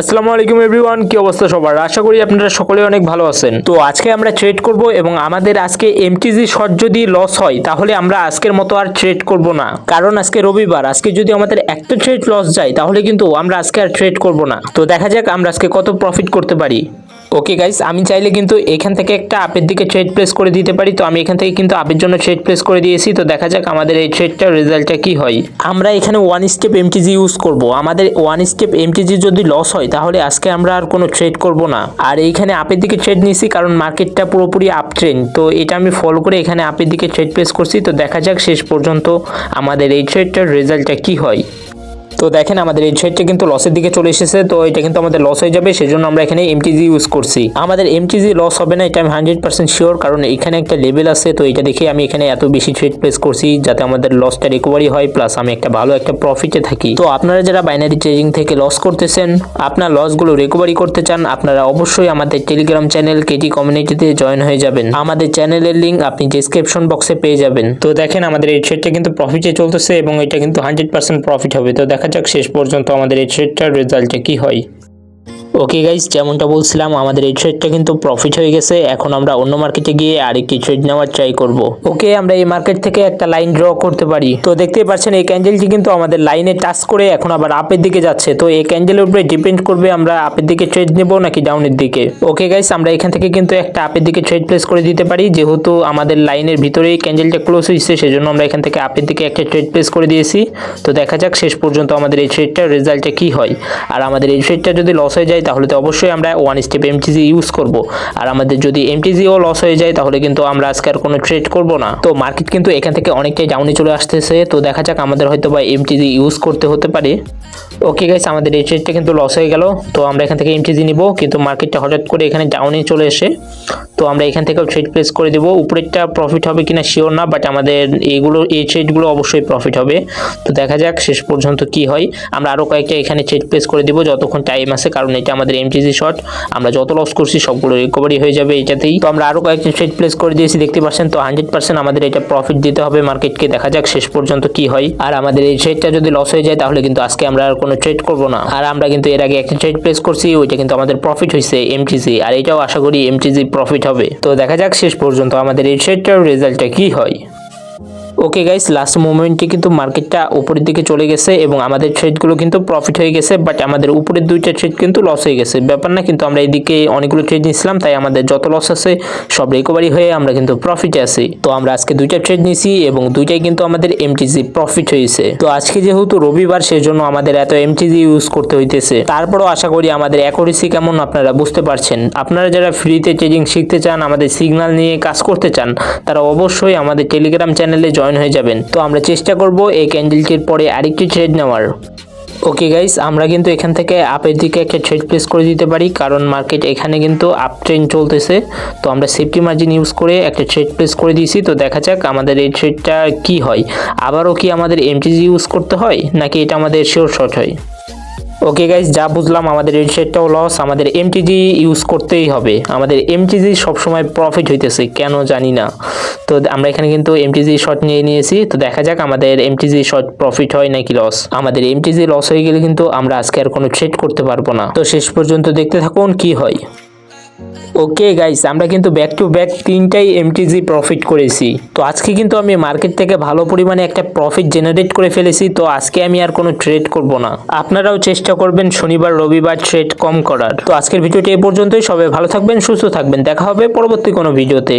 আসসালামু আলাইকুম এভরিওয়ান, কি অবস্থা সবার? আশা করি আপনারা সকলে অনেক ভালো আছেন। তো আজকে আমরা ট্রেড করব এবং আমাদের আজকে এমটিজি শট যদি লস হয়, তাহলে আমরা আজকের মতো আর ট্রেড করব না। কারণ আজকে রবিবার, আজকে যদি আমাদের একটা ট্রেড লস যায়, তাহলে কিন্তু আমরা আজকে আর ট্রেড করব না। তো দেখা যাক আমরা আজকে কত প্রফিট করতে পারি। ওকে গাইস আমি চাইলে কিন্তু এখান থেকে একটা আপের দিকে ট্রেড প্লেস করে দিতে পারি। তো আমি এখান থেকে কিন্তু আপের জন্য ট্রেড প্লেস করে দিয়েছি। তো দেখা যাক আমাদের এই ট্রেডটার রেজাল্টটা কি হয়। আমরা এখানে ওয়ান স্টেপ এমটিজি ইউজ করব। আমাদের ওয়ান স্টেপ এমটিজি যদি লস হয়, তাহলে আজকে আমরা আর কোনো ট্রেড করব না। আর এইখানে আপের দিকে ট্রেড নিয়েছি, কারণ মার্কেটটা পুরোপুরি আপ ট্রেন্ড তো এটা আমি ফলো করে এখানে আপের দিকে ট্রেড প্লেস করছি। তো দেখা যাক শেষ পর্যন্ত আমাদের এই ট্রেডটার রেজাল্টটা কি হয়। তো দেখেন আমাদের এই ট্রেডটা কিন্তু লসের দিকে চলে এসেছে, তো এটা কিন্তু আমাদের লস হয়ে যাবে, সেজন্য আমরা এখানে এমটিজি ইউজ করছি। আমাদের এমটিজি লস হবে না, এটা আমি হান্ড্রেড পার্সেন্ট শিওর কারণ এখানে একটা লেভেল আছে, তো এটা দেখে আমি এখানে এত বেশি ট্রেড প্লেস করছি, যাতে আমাদের লসটা রিকভারি হয় প্লাস আমি একটা ভালো একটা প্রফিটে থাকি। তো আপনারা যারা বাইনারি ট্রেডিং থেকে লস করতেছেন, আপনার লসগুলো রিকভারি করতে চান, আপনারা অবশ্যই আমাদের টেলিগ্রাম চ্যানেল কেটি কমিউনিটিতে জয়েন হয়ে যাবেন। আমাদের চ্যানেলের লিঙ্ক আপনি ডেসক্রিপশন বক্সে পেয়ে যাবেন। তো দেখেন আমাদের এই ট্রেডটা কিন্তু প্রফিটে চলতেছে, এবং এটা কিন্তু হান্ড্রেড পার্সেন্ট প্রফিট হবে। তো দেখা যাক শেষ পর্যন্ত আমাদের এই ট্রেডটার রেজাল্টে কী হয়। ওকে গাইস যেমনটা বলছিলাম, আমাদের এই ট্রেডটা কিন্তু প্রফিট হয়ে গেছে। এখন আমরা অন্য মার্কেটে গিয়ে আরেকটি ট্রেড নেওয়ার ট্রাই করব। ওকে আমরা এই মার্কেট থেকে একটা লাইন ড্র করতে পারি। তো দেখতেই পাচ্ছেন, এই ক্যান্ডেলটি কিন্তু আমাদের লাইনে টাচ করে এখন আবার আপের দিকে যাচ্ছে। তো এই ক্যান্ডেলের উপরে ডিপেন্ড করবে আমরা আপের দিকে ট্রেড নেব নাকি ডাউনের দিকে। ওকে গাইস আমরা এখান থেকে কিন্তু একটা আপের দিকে ট্রেড প্লেস করে দিতে পারি। যেহেতু আমাদের লাইনের ভিতরেই ক্যান্ডেলটা ক্লোজ হয়েছে, সেজন্য আমরা এখান থেকে আপের দিকে একটা ট্রেড প্লেস করে দিয়েছি। তো দেখা যাক শেষ পর্যন্ত আমাদের এই ট্রেডটার রেজাল্টটা কি হয়। আর আমাদের এই ট্রেডটা যদি লস হয়ে যায় তাহলে তো অবশ্যই আমরা ওয়ান স্টেপ এমটিজি ইউজ করব। আর আমাদের যদি এমটিজিও লস হয়ে যায়, তাহলে কিন্তু আমরা আজকে আর কোনো ট্রেড করব না। তো মার্কেট কিন্তু এখান থেকে অনেকটাই ডাউনে চলে আসতেছে। তো দেখা যাক আমাদের হয়তো বা এমটিজি ইউজ করতে হতে পারে। ওকে গাইস আমাদের এই ট্রেডটা কিন্তু লস হয়ে গেল। তো আমরা এখান থেকে এমটিজি নিব, কিন্তু মার্কেটটা হঠাৎ করে এখানে ডাউনে চলে এসে তো আমরা এখান থেকেও ট্রেড প্লেস করে দেবো। উপরেরটা প্রফিট হবে কিনা শিওর না বাট আমাদের এইগুলো এই ট্রেডগুলো অবশ্যই প্রফিট হবে। তো দেখা যাক শেষ পর্যন্ত কি হয়। আমরা আরও কয়েকটা এখানে ট্রেড প্লেস করে দেবো যতক্ষণ টাইম আছে, কারণ এটা আমাদের এমটিজি শট আমরা যত লস করছি, সবগুলো রিকভারি হয়ে যাবে এটাতেই। তো আমরা আরও কয়েকটা ট্রেড প্লেস করে দিয়েছি, দেখতে পাচ্ছেন তো হান্ড্রেড পার্সেন্ট আমাদের এটা প্রফিট দিতে হবে মার্কেটকে দেখা যাক শেষ পর্যন্ত কি হয়। আর আমাদের এই ট্রেডটা যদি লস হয়ে যায়, তাহলে কিন্তু আজকে আমরা আর কোনো ট্রেড করব না। আর আমরা কিন্তু এর আগে একটা ট্রেড প্লেস করছি, ওইটা কিন্তু আমাদের প্রফিট হয়েছে এমটিজি আর এটাও আশা করি এমটিজি প্রফিট হবে। তো দেখা যাক শেষ পর্যন্ত আমাদের এই সেটটার রেজাল্টটা কি হয়। ওকে গাইস লাস্ট মোমেন্টে কিন্তু মার্কেটটা উপরের দিকে চলে গেছে এবং আমাদের ট্রেডগুলো কিন্তু প্রফিট হয়ে গেছে বাট আমাদের উপরের দুইটা ট্রেড কিন্তু লস হয়ে গেছে। ব্যাপার না, কিন্তু আমরা এদিকে অনেকগুলো ট্রেড নিয়েছিলাম, তাই আমাদের যত লস আছে, সব রিকভারি হয়ে আমরা কিন্তু প্রফিটে আছি। তো আমরা আজকে দুইটা ট্রেড নিয়েছি এবং দুইটাই কিন্তু আমাদের এমটিজি প্রফিট হয়েছে। তো আজকে যেহেতু রবিবার, সেজন্য আমাদের এত এমটিজি ইউজ করতে হইতেছে। তারপরও আশা করি আমাদের অ্যাকুরেসি কেমন আপনারা বুঝতে পারছেন। আপনারা যারা ফ্রিতে ট্রেডিং শিখতে চান, আমাদের সিগন্যাল নিয়ে কাজ করতে চান, তারা অবশ্যই আমাদের টেলিগ্রাম চ্যানেলে জয়েন হয়ে যাবেন। তো আমরা চেষ্টা করব এই ক্যান্ডেলটির পরে আরেকটি ট্রেড নেওয়ার। ওকে গাইস আমরা কিন্তু এখান থেকে আপের দিকে একটা ট্রেড প্লেস করে দিতে পারি, কারণ মার্কেট এখানে কিন্তু আপ ট্রেন্ড চলতেছে। তো আমরা সেফটি মার্জিন ইউজ করে একটা ট্রেড প্লেস করে দিয়েছি। তো দেখা যাক আমাদের এই ট্রেডটা কি হয়। আবারও কি আমাদের এমটিজি ইউজ করতে হয়, নাকি এটা আমাদের শিওর শর্ট হয়? ওকে গাইজ যা বুঝলাম, আমাদের এই সেটটাও লস আমাদের এমটিজি ইউজ করতেই হবে। আমাদের এমটিজি সবসময় প্রফিট হইতেছে, কেন জানি না। তো আমরা এখানে কিন্তু এমটিজি শর্ট নিয়ে নিয়েছি। তো দেখা যাক আমাদের এমটিজি শর্ট প্রফিট হয় নাকি লস আমাদের এমটিজি লস হয়ে গেলে কিন্তু আমরা আজকে আর কোনো ট্রেড করতে পারব না। তো শেষ পর্যন্ত দেখতে থাকুন কি হয়। ওকে গাইস আমরা কিন্তু ব্যাক টু ব্যাক তিনটাই এমটিজি প্রফিট করেছি। তো আজকে কিন্তু আমি মার্কেট থেকে ভালো পরিমাণে একটা প্রফিট জেনারেট করে ফেলেছি, তো আজকে আমি আর কোনো ট্রেড করব না। আপনারাও চেষ্টা করবেন শনিবার, রবিবার ট্রেড কম করার। তো আজকের ভিডিওটি এ পর্যন্তই, সবাই ভালো থাকবেন, সুস্থ থাকবেন। দেখা হবে পরবর্তী কোনো ভিডিওতে।